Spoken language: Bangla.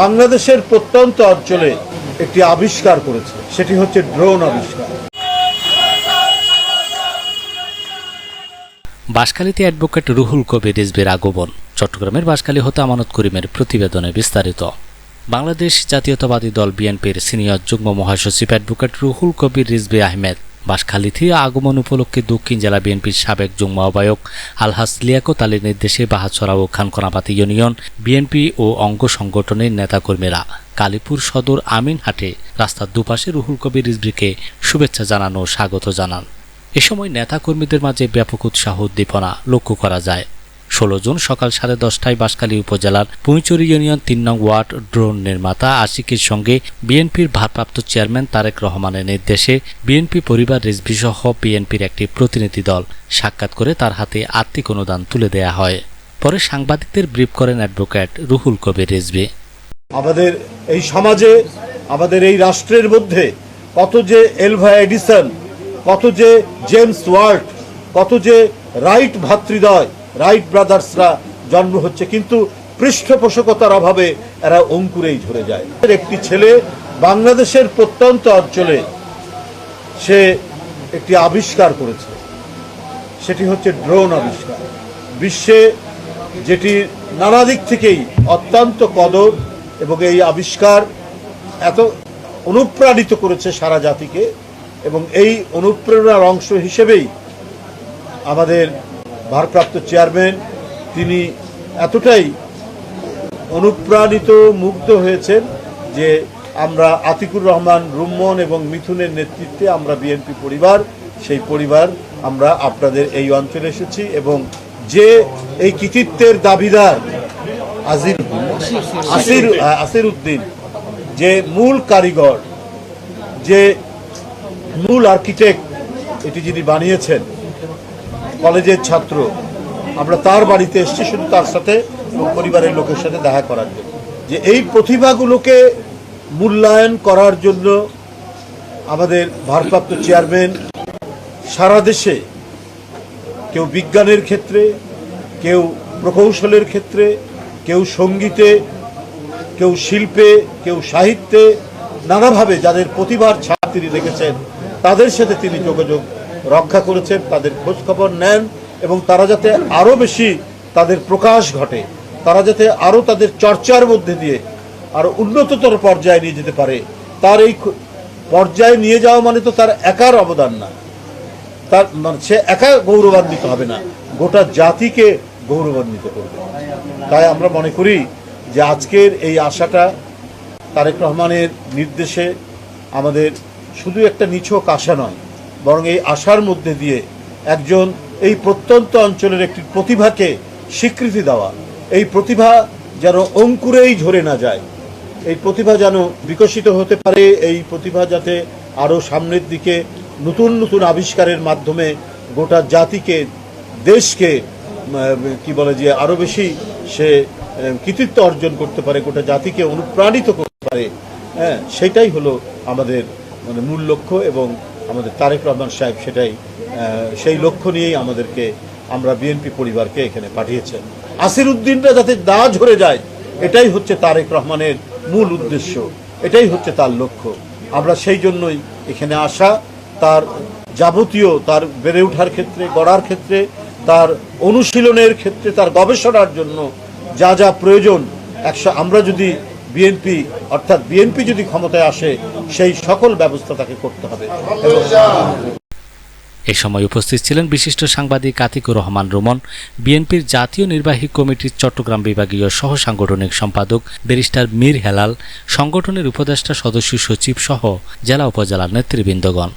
বাংলাদেশের প্রত্যন্ত অঞ্চলে একটি আবিষ্কার করেছে। সেটি হচ্ছে ড্রোন আবিষ্কার। বাঁশখালীতে অ্যাডভোকেট রুহুল কবির রিজবির আগমন। চট্টগ্রামের বাঁশখালী হতে আমানত করিমের প্রতিবেদনে বিস্তারিত। বাংলাদেশ জাতীয়তাবাদী দল বিএনপির সিনিয়র যুগ্ম মহাসচিব অ্যাডভোকেট রুহুল কবির রিজবি আহমেদ বাঁশখালীতে আগমন উপলক্ষে দক্ষিণ জেলা বিএনপির সাবেক যুগ্ম আহ্বায়ক আলহাস লিয়াকত আলীর নির্দেশে বাহাছড়া ও খানকোনাপাতি ইউনিয়ন, বিএনপি ও অঙ্গ সংগঠনের নেতাকর্মীরা কালীপুর সদর আমিনহাটে রাস্তার দুপাশে রুহুল কবির রিজবিকে শুভেচ্ছা জানানো স্বাগত জানান। এ সময় নেতাকর্মীদের মাঝে ব্যাপক উৎসাহ উদ্দীপনা লক্ষ্য করা যায়। ষোলো জুন সকাল সাড়ে দশটায় বাঁশখালী উপজেলার পুঁচুরি ইউনিয়ন তিন নং ওয়ার্ড ড্রোন নির্মাতা আশিকের সঙ্গে বিএনপির ভারপ্রাপ্ত চেয়ারম্যান তারেক রহমানের নির্দেশে বিএনপি পরিবার রিজভি সহ বিএনপির একটি প্রতিনিধি দল সাক্ষাৎ করে তার হাতে আর্থিক অনুদান তুলে দেয়া হয়। পরে সাংবাদিকদের ব্রিফ করেন অ্যাডভোকেট রুহুল কবির রিজভি। আমাদের এই সমাজে, আমাদের এই রাষ্ট্রের মধ্যে কত যে এলভা এডিসন, কত যে জেমস ওয়ার্ল্ড কত যে রাইট ভাতৃদয় রাইট ব্রাদার্সরা জন্ম হচ্ছে, কিন্তু পৃষ্ঠপোষকতার অভাবে এরা অঙ্কুরেই ঝরে যায়। একটি ছেলে বাংলাদেশের প্রত্যন্ত অঞ্চলে সে একটি আবিষ্কার করেছে। সেটি হচ্ছে ড্রোন আবিষ্কার। বিশ্বে যেটি নানা দিক থেকেই অত্যন্ত কদর এবং এই আবিষ্কার এত অনুপ্রাণিত করেছে সারা জাতিকে এবং এই অনুপ্রেরণার অংশ হিসেবেই আমাদের ভারপ্রাপ্ত চেয়ারম্যান, তিনি এতটাই অনুপ্রাণিত, মুগ্ধ হয়েছেন যে আমরা আতিকুর রহমান, রুম্মন এবং মিথুনের নেতৃত্বে আমরা বিএনপি পরিবার, সেই পরিবার আমরা আপনাদের এই অঞ্চলে এসেছি এবং যে এই কৃতিত্বের দাবিদার আজির, আসির আসির উদ্দিন, যে মূল কারিগর, যে মূল আর্কিটেক্ট এটি যিনি বানিয়েছেন কলেজের ছাত্র। আমরা তার বাড়িতে এসেছি, শুধু তার সাথে পরিবারের লোকের সাথে দেখা করার জন্য। যে এই প্রতিভাগুলোকে মূল্যায়ন করার জন্য আমাদের ভারপ্রাপ্ত চেয়ারম্যান সারা দেশে কেউ বিজ্ঞানের ক্ষেত্রে, কেউ প্রকৌশলের ক্ষেত্রে, কেউ সঙ্গীতে, কেউ শিল্পে, কেউ সাহিত্যে, নানাভাবে যাদের প্রতিভার ছাপ তিনি রেখেছেন, তাদের সাথে তিনি যোগাযোগ রক্ষা করেছেন তাদের খোঁজখবর নেন এবং তারা যাতে আরও বেশি তাদের প্রকাশ ঘটে, তারা যাতে আরও তাদের চর্চার মধ্যে দিয়ে আরও উন্নততর পর্যায়ে নিয়ে যেতে পারে, তার এই পর্যায়ে নিয়ে যাওয়া মানে তো তার একার অবদান না। তার মানে সে একা গৌরবান্বিত হবে না, গোটা জাতিকে গৌরবান্বিত করবে। তাই আমরা মনে করি যে আজকের এই আশাটা তারেক রহমানের নির্দেশে আমাদের শুধু একটা নিছক আশা নয় বরং এই আশার মধ্যে দিয়ে একজন এই প্রত্যন্ত অঞ্চলের একটি প্রতিভাকে স্বীকৃতি দেওয়া। এই প্রতিভা যেন অঙ্কুরেই ঝরে না যায়। এই প্রতিভা যেন বিকশিত হতে পারে, এই প্রতিভা যাতে আরও সামনের দিকে নতুন নতুন আবিষ্কারের মাধ্যমে গোটা জাতিকে, দেশকে কি বলে যে, আরও বেশি সে কৃতিত্ব অর্জন করতে পারে, গোটা জাতিকে অনুপ্রাণিত করতে পারে। হ্যাঁ সেটাই হলো আমাদের মানে মূল লক্ষ্য এবং আমাদের তারেক রহমান সাহেব সেটাই সেই লক্ষ্য নিয়েই আমাদেরকে, আমরা বিএনপি পরিবারকে এখানে পাঠিয়েছেন। আসির উদ্দিনরা যাতে না ঝরে যায়, এটাই হচ্ছে তারেক রহমানের মূল উদ্দেশ্য। এটাই হচ্ছে তার লক্ষ্য। আমরা সেই জন্যই এখানে আসা, তার যাবতীয়, তার বেড়ে ওঠার ক্ষেত্রে, গড়ার ক্ষেত্রে, তার অনুশীলনের ক্ষেত্রে, তার গবেষণার জন্য যা যা প্রয়োজন একশো আমরা যদি বিএনপি, অর্থাৎ বিএনপি যদি ক্ষমতায় আসে, সেই সকল ব্যবস্থা তাকে করতে হবে। এ সময় উপস্থিত ছিলেন বিশিষ্ট সাংবাদিক আতিকুর রহমান রোমন, বিএনপির জাতীয় নির্বাহী কমিটির চট্টগ্রাম বিভাগীয় সহ সাংগঠনিক সম্পাদক ব্যারিস্টার মীর হেলাল, সংগঠনের উপদেষ্টা সদস্য সচিব সহ জেলা উপজেলার নেতৃবৃন্দগণ।